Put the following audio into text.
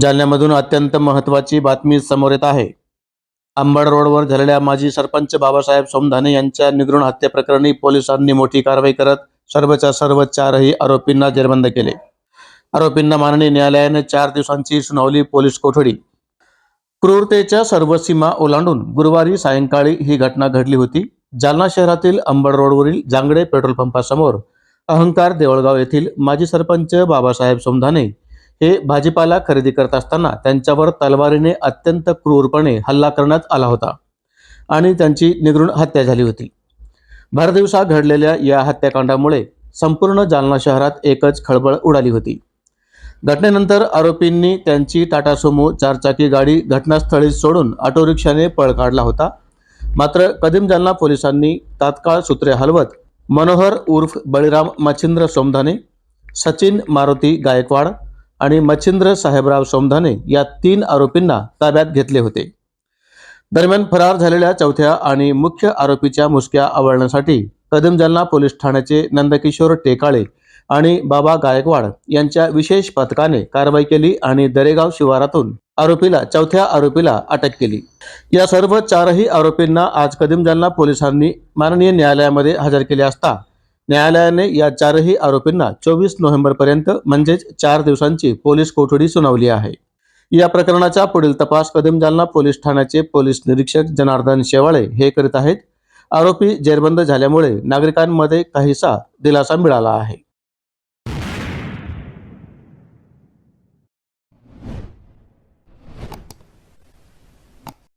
जालन्यामधून अत्यंत महत्त्वाची बातमी समोर येत आहे. अंबड रोडवर झालेल्या माजी सरपंच बाबासाहेब सोमधाने यांच्या निगृण हत्येप्रकरणी पोलिसांनी मोठी कारवाई करत सर्वच्या सर्व चारही आरोपींना जेरबंद केले. आरोपींना माननीय न्यायालयाने चार दिवसांची सुनावली पोलीस कोठडी. क्रूरतेच्या सर्व सीमा ओलांडून गुरुवारी सायंकाळी ही घटना घडली होती. जालना शहरातील अंबड रोडवरील जांगडे पेट्रोल पंपासमोर अहंकार देवळगाव येथील माजी सरपंच बाबासाहेब सोमधाने हे भाजीपाला खरेदी करत असताना त्यांच्यावर तलवारीने अत्यंत क्रूरपणे हल्ला करण्यात आला होता आणि त्यांची निगृण हत्या झाली होती. भरदिवसा घडलेल्या या हत्याकांडामुळे संपूर्ण जालना शहरात एकच खळबळ उडाली होती. घटनेनंतर आरोपींनी त्यांची टाटा सोमो चारचाकी गाडी घटनास्थळी सोडून ऑटो रिक्षाने पळ काढला होता. मात्र कदीम जालना पोलिसांनी तात्काळ सूत्रे हलवत मनोहर उर्फ बळीराम मच्छिंद्र सोमधाने सचिन मारुती गायकवाड आणि मच्छिंद्र साहेबराव सोमधाने या तीन आरोपींना ताब्यात घेतले होते. दरम्यान फरार झालेल्या चौथ्या आणि मुख्य आरोपीच्या मुसक्या आवळण्यासाठी कदम जालना पोलीस ठाण्याचे नंदकिशोर टेकाळे आणि बाबा गायकवाड यांच्या विशेष पथकाने कारवाई केली आणि दरेगाव शिवारातून आरोपीला चौथ्या आरोपीला अटक केली. या सर्व चारही आरोपींना आज कदम जालना पोलिसांनी माननीय न्यायालयामध्ये हजर केले असता न्यायालयाने या चारही आरोपींना चोवीस नोव्हेंबरपर्यंत म्हणजेच चार दिवसांची पोलीस कोठडी सुनावली आहे. या प्रकरणाचा पुढील तपास कदम जालना पोलीस ठाण्याचे पोलीस निरीक्षक जनार्दन शेवाळे हे करीत आहेत. आरोपी जेरबंद झाल्यामुळे नागरिकांमध्ये काहीसा दिलासा मिळाला आहे.